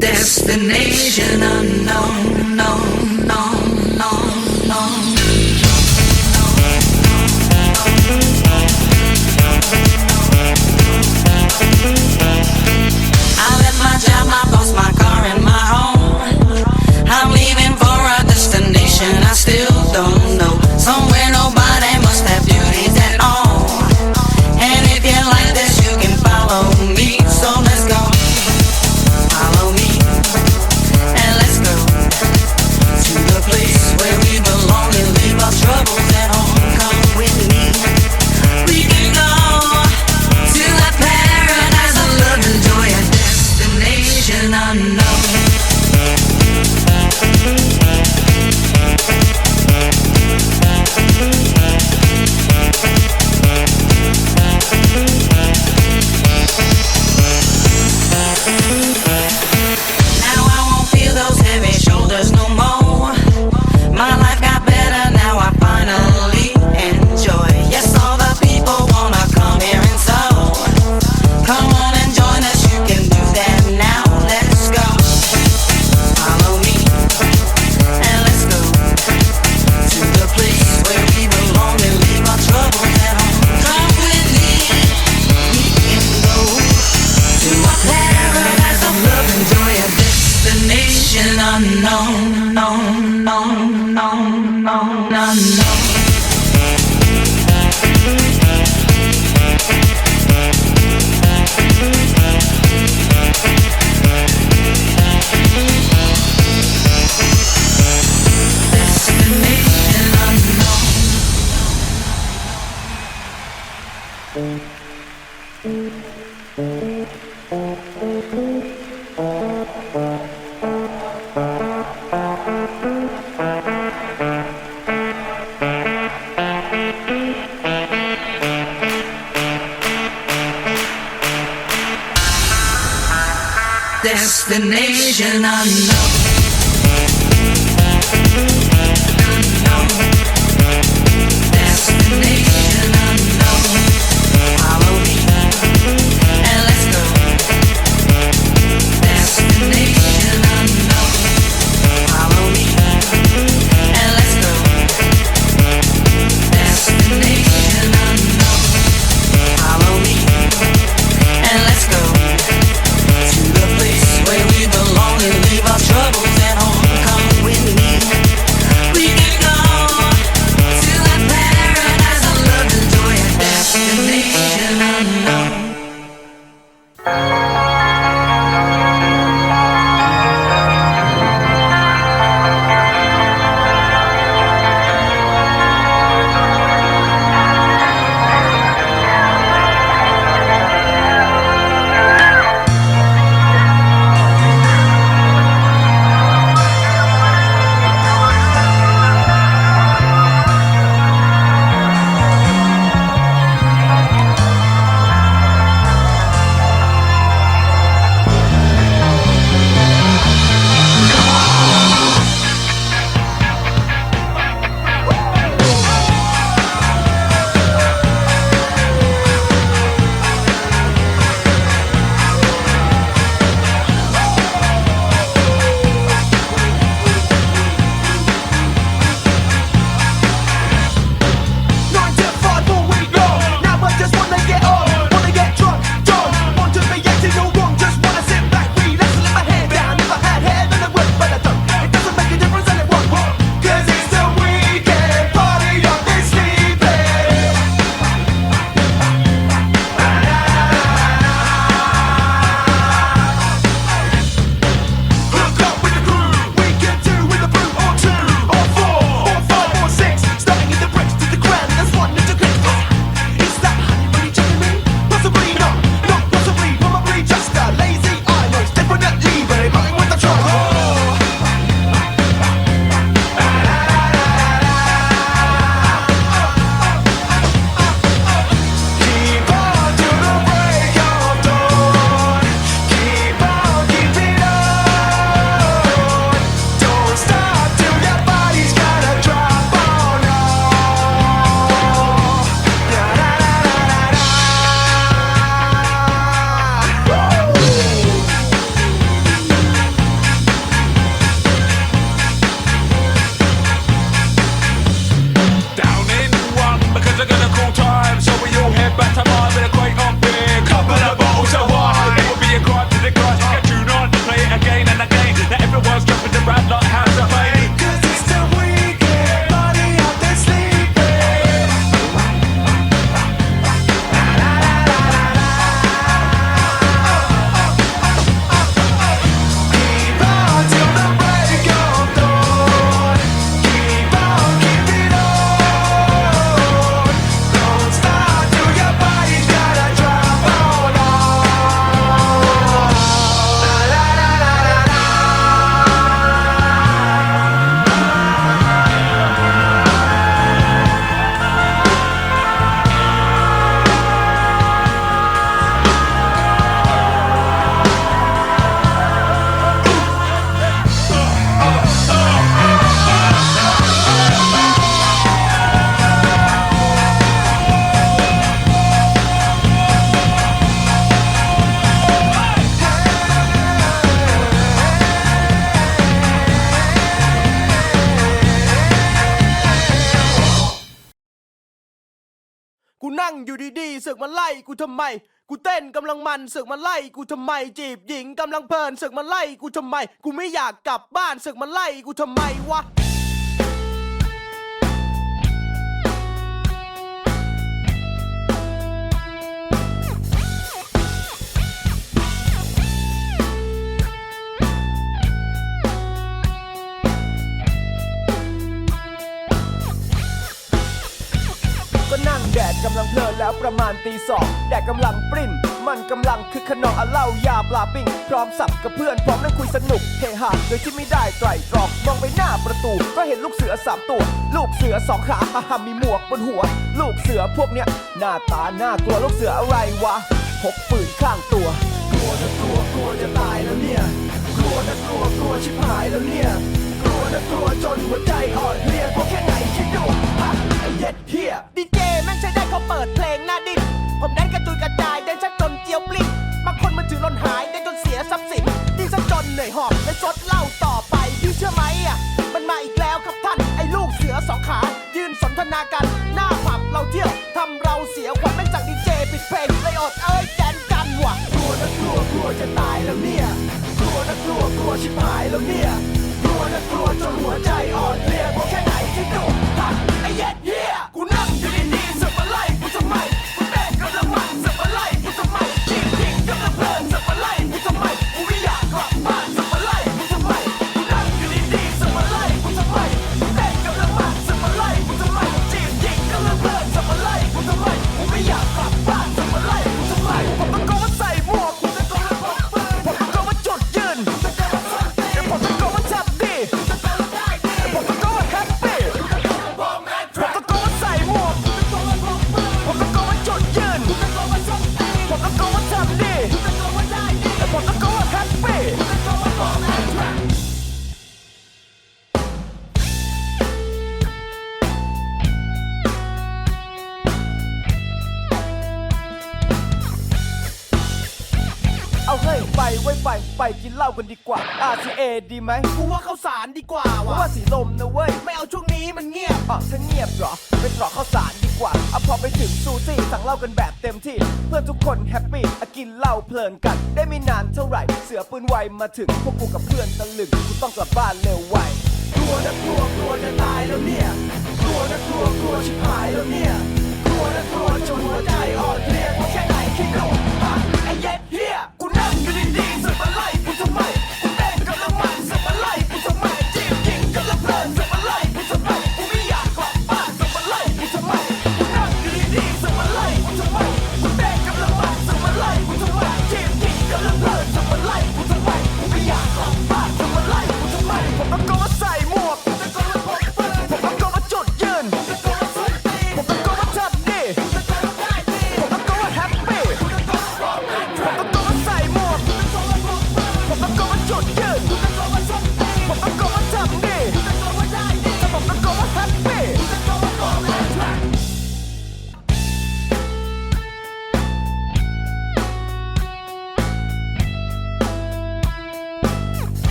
Destination unknown, no, Thank you. กูนั่งอยู่ดีๆสึกมาไล่กูทำไม กูเต้นกำลังมันสึกมาไล่กูทำไม จีบหญิงกำลังเพลินสึกมาไล่กูทำไม กูไม่อยากกลับบ้านสึกมาไล่กูทำไมวะ เพลินแล้วประมาณตีสองแดดกำลังปริ้น มันกำลังคือขนองอะเล้ายาปลาปิ้งพร้อมสับกับเพื่อนพร้อมนั่งคุยสนุกเฮฮาโดยที่ไม่ได้ไตรตรองมองไปหน้าประตู ก็เห็นลูกเสือสามตัว ลูกเสือสองขาฮ่าฮ่ามีหมวกบนหัว ลูกเสือพวกเนี้ยหน้าตาหน้ากลัวลูกเสืออะไรวะพกปืนข้างตัว กลัวนะกลัวกลัวจะตายแล้วเนี่ย กลัวนะกลัวกลัวชิบหายแล้วเนี่ย นะกลัวจนหัวใจอ่อนเพลียเพราะแค่ไหนคิดดูฮะไอ้เย็ดเฮียดีเจแม่งใช้ได้เขาเปิดเพลงหน้าดินผมได้กระจุยกระจายได้ชักจนเจียวปลิ้นบางคนมันถือหล่นหายได้จนเสียทรัพย์สินดีซะจนเหนื่อยหอบและซดเหล้าต่อไปพี่เชื่อไหมอะมันมาอีกแล้วครับท่านไอ้ลูกเสือสองขา ยืนสนทนากันหน้าผับเราเที่ยวทำเราเสียขวัญแม่งจากดีเจปิดเพลงเลยอดเอ้ยแกนกันว่ะกลัวนะกลัวกลัวจะตายแล้วเนี่ยกลัวนะกลัวกลัวชิบหายแล้วเนี่ย กลัวนะกลัวจนหัวใจอ่อนเพลียเพราะแค่ไหนที่ดูฮะไอ้เย็ด RCA ดีไหมกูว่าข้าวสารดีกว่าว่ะว่าสีลมนะเว้ย ไม่เอาช่วงนี้มันเงียบอ๋อถ้าเงียบเหรอไปตรอกข้าวสารดีกว่าเอาพอไปถึงซูซี่สั่งเหล้ากันแบบเต็มที่ เพื่อนทุกคนแฮปปี้อะกินเหล้าเพลินกัน ได้ไม่นานเท่าไหร่ เสือปืนไวมาถึงพวกกูกับเพื่อนตะลึงกูต้องกลับบ้านเร็วไวกลัวนะกลัวกลัวจะตายแล้วเนี่ยกลัวนะกลัวกลัวชิบหายแล้วเนี่ยกลัวนะกลัวจนหัวใจอ่อนเพลียเพราะแค่ไหนคิดดูฮะไอ้เย็ดเฮียกูนั่งอยู่ดีๆสึกมาไล่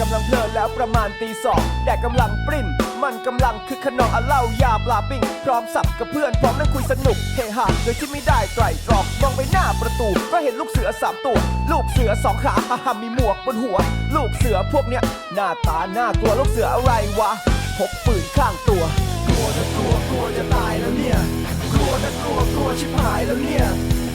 กำลังเพลินแล้วประมาณตีสองแดดกำลังปริ้น มันกำลังคือขนองอะเหล้ายาปลาปิ้งพร้อมสับกับเพื่อนพร้อมนั่งคุยสนุกเฮฮาโดยที่ไม่ได้ไตรตรองมองไปหน้าประตู ก็เห็นลูกเสือสามตัว ลูกเสือสองขาฮ่าฮ่ามีหมวกบนหัว ลูกเสือพวกเนี้ยหน้าตาหน้ากลัวลูกเสืออะไรวะพกปืนข้างตัวกลัวนะกลัวกลัวจะตายแล้วเนี่ยกลัวนะกลัวกลัวชิบหายแล้วเนี่ย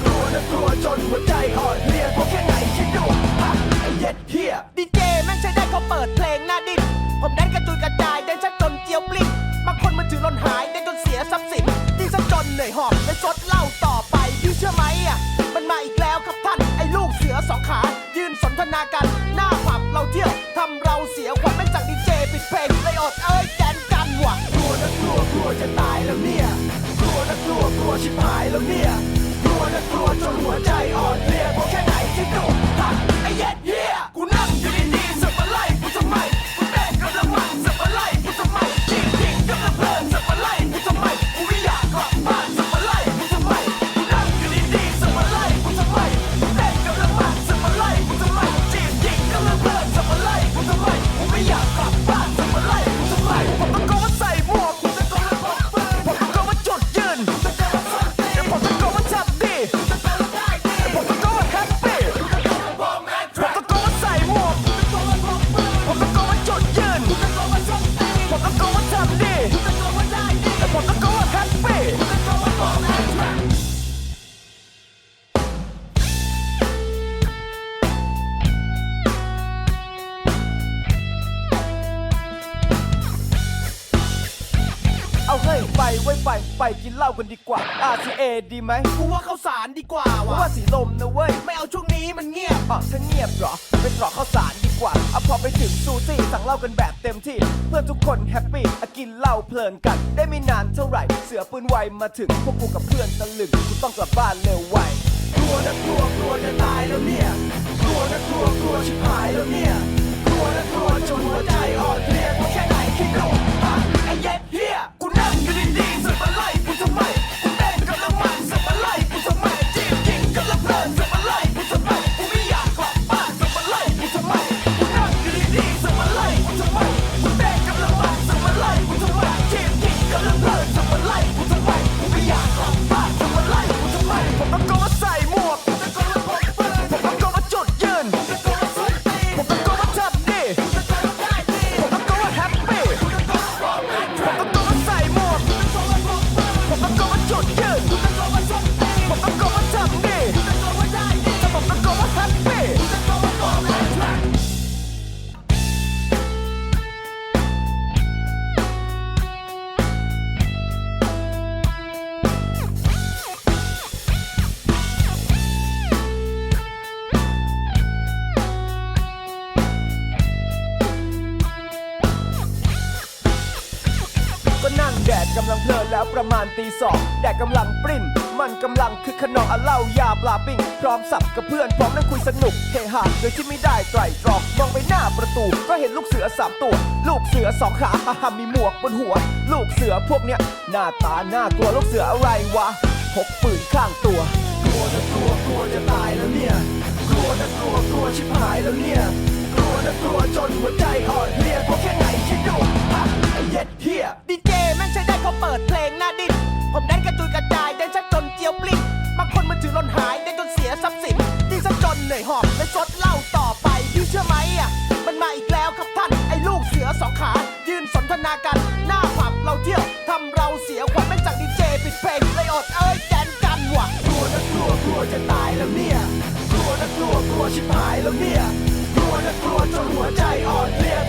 กลัวนะกลัวจนหัวใจอ่อนเพลียเพราะแค่ไหนคิดดูฮะไอ้เย็ดเฮียดีเจแม่งใช้ ปิดเพลงหน้าดิน ผมได้กระจุยกระจายได้ชักจนเจียวปลิ้นบางคนมันถือหล่นหายได้จนเสียทรัพย์สินดีซะจนเหนื่อยหอบและซดเหล้าต่อไปพี่เชื่อไหมอะมันมาอีกแล้วครับท่านไอ้ลูกเสือสองขา ยืนสนทนากันหน้าผับเราเที่ยวทำเราเสียขวัญแม่งจากดีเจปิดเพลงเลยอดเอ้ยแกนกันว่ะกลัวนะกลัวกลัวจะตายแล้วเนี่ยกลัวนะกลัวกลัวชิบหายแล้วเนี่ยกลัวนะกลัวจนหัวใจอ่อนเพลียเพราะแค่ไหนคิดดูฮ ไปไปกินเหล้ากันดีกว่า RCA ดีไหมกูว่าข้าวสารดีกว่าเพราะว่ะว่าสีลมนะเว้ยไม่เอาช่วงนี้มันเงียบอ๋อถ้าเงียบเหรอไปตรอกข้าวสารดีกว่าอะพอไปถึงซูซี่สั่งเหล้ากันแบบเต็มที่ เพื่อนทุกคนแฮปปี้อะกินเหล้าเพลินกัน ได้ไม่นานเท่าไหร่ เสือปืนไวมาถึงพวกกูกับเพื่อนตะลึงกูต้องกลับบ้านเร็วไว กลัวนะกลัวกลัวจะตายแล้วเนี่ย กลัวนะกลัวกลัวชิบหายแล้วเนี่ย กลัวนะกลัวจนหัวใจอ่อนเพลียเพราะแค่ไหนคิดดูฮ ประมาณตีสองแดดกำลังปริ้น มันกำลังคือขนองอเหล้ายาปลาปิ้ง พร้อมสับกับเพื่อนพร้อมนั่งคุยสนุกเฮฮาโดยที่ไม่ได้ไตรตรองมองไปหน้าประตู ก็เห็นลูกเสือสามตัว ลูกเสือสองขาฮ่าฮ่ามีหมวกบนหัว ลูกเสือพวกเนี้ย หน้าตาน่ากลัวลูกเสืออะไรวะพกปืนข้างตัวกลัวนะกลัวกลัวจะตายแล้วเนี่ยกลัวนะกลัวกลัวชิบหายแล้วเนี่ยกลัวนะกลัวจนหัวใจอ่อนเพลีย ชิบหายแล้วเนี่ยกลัวนะกลัวจนหัวใจอ่อนเพลีย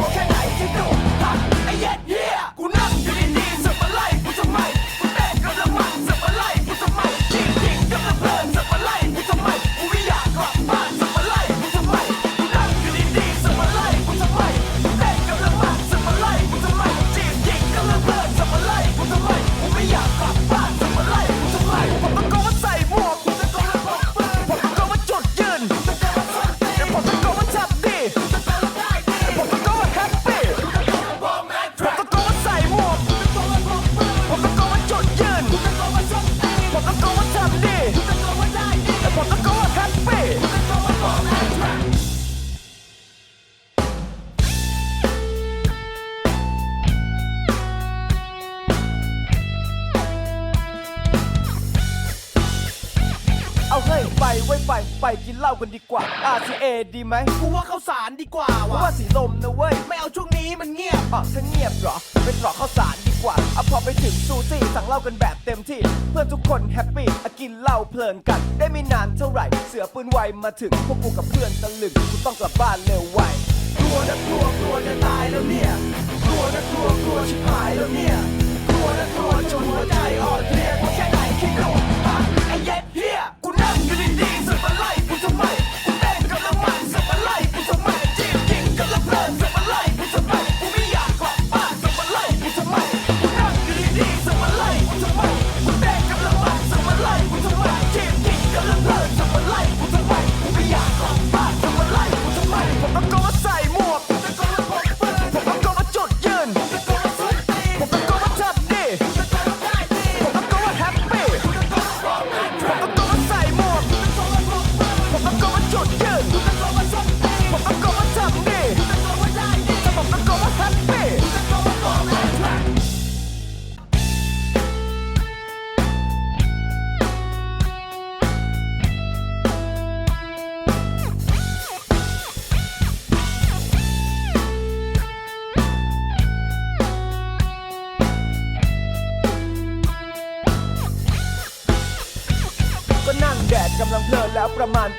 ไว้ไปไปกินเหล้ากันดีกว่า RCA ดีไหมกูว่าข้าวสารดีกว่าเพราะว่ะว่าสีลมนะเว้ย ไม่เอาช่วงนี้มันเงียบอ๋อถ้าเงียบเหรอไปตรอกข้าวสารดีกว่าเอาพอไปถึงซูซี่สั่งเหล้ากันแบบเต็มที่ เพื่อนทุกคนแฮปปี้อะกินเหล้าเพลินกัน ได้ไม่นานเท่าไหร่ เสือปืนไวมาถึง พวกกูกับเพื่อนตะลึงกูต้องกลับบ้านเร็วไว กลัวนะกลัวกลัวจะตายแล้วเนี่ย กลัวนะกลัวกลัวชิบหายแล้วเนี่ย กลัวนะกลัวจนหัวใจอ่อนเพลียเพ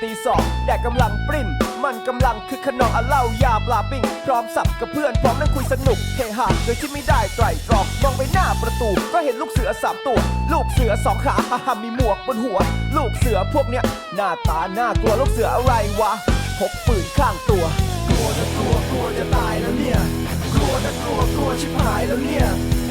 ตีสองแดดกำลังปริ้น มันกำลังคือขนองอาเล้ายาปลาปิ้งพร้อมสับกับเพื่อนพร้อมนั่งคุยสนุกเฮฮาโดยที่ไม่ได้ไตรตรองมองไปหน้าประตู ก็เห็นลูกเสือสามตัว ลูกเสือสองขาฮ่าฮ่ามีหมวกบนหัว ลูกเสือพวกเนี้ย หน้าตาน่ากลัวลูกเสืออะไรวะพกปืนข้างตัว กลัวนะกลัวกลัวจะตายแล้วเนี่ย กลัวนะกลัวกลัวชิบหายแล้วเนี่ย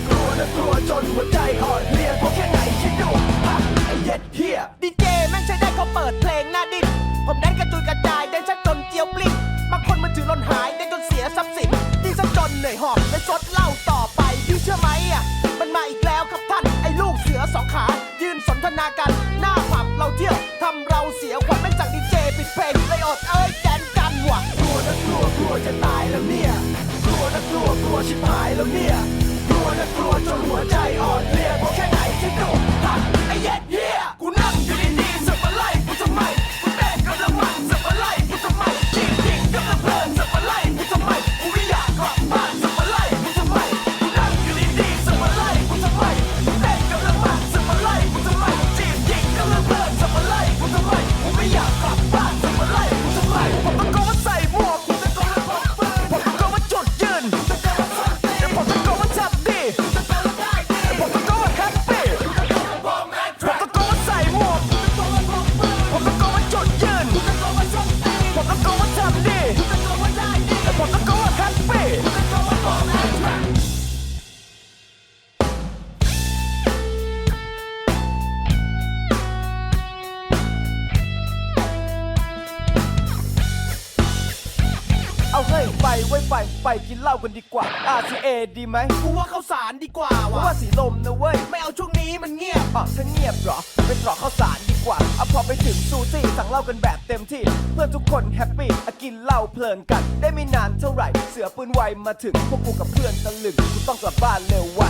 กลัวนะกลัวจนหัวใจอ่อนเพลียกลัวแค่ไหนคิดดูฮะไอ้เย็ดเฮียดีเจแม่งใช้ได้เขาเปิดเพลงหน้าดิน ผมแดนกระจุยกระจายเดินชักจนเจียวปลิ้นบางคนมันถือหล่นหายได้จนเสียทรัพย์สินดีซะจนเหนื่อยหอบและซดเหล้าต่อไปพี่เชื่อไหมอะมันมาอีกแล้วครับท่านไอ้ลูกเสือสองขา ยืนสนทนากัน หน้าผับเราเที่ยวทำเราเสียขวัญแม่งจากดีเจปิดเพลงเลยอดเอ้ยแดนกันว่ะกลัวนะกลัวกลัวจะตายแล้วเนี่ยกลัวนะกลัวกลัวชิบหายแล้วเนี่ย กินเหล้ากันดีกว่า RCA ดีไหมกูว่าข้าวสารดีกว่าเพราะว่ะว่าสีลมนะเว้ยไม่เอาช่วงนี้มันเงียบอ๋อถ้าเงียบเหรอไปตรอกข้าวสารดีกว่าเอาพอไปถึงซูซี่สั่งเหล้ากันแบบเต็มที่ เพื่อนทุกคนแฮปปี้อะกินเหล้าเพลินกัน ได้ไม่นานเท่าไหร่ เสือปืนไวมาถึงพวกกูกับเพื่อนตะลึงกูต้องกลับบ้านเร็วไว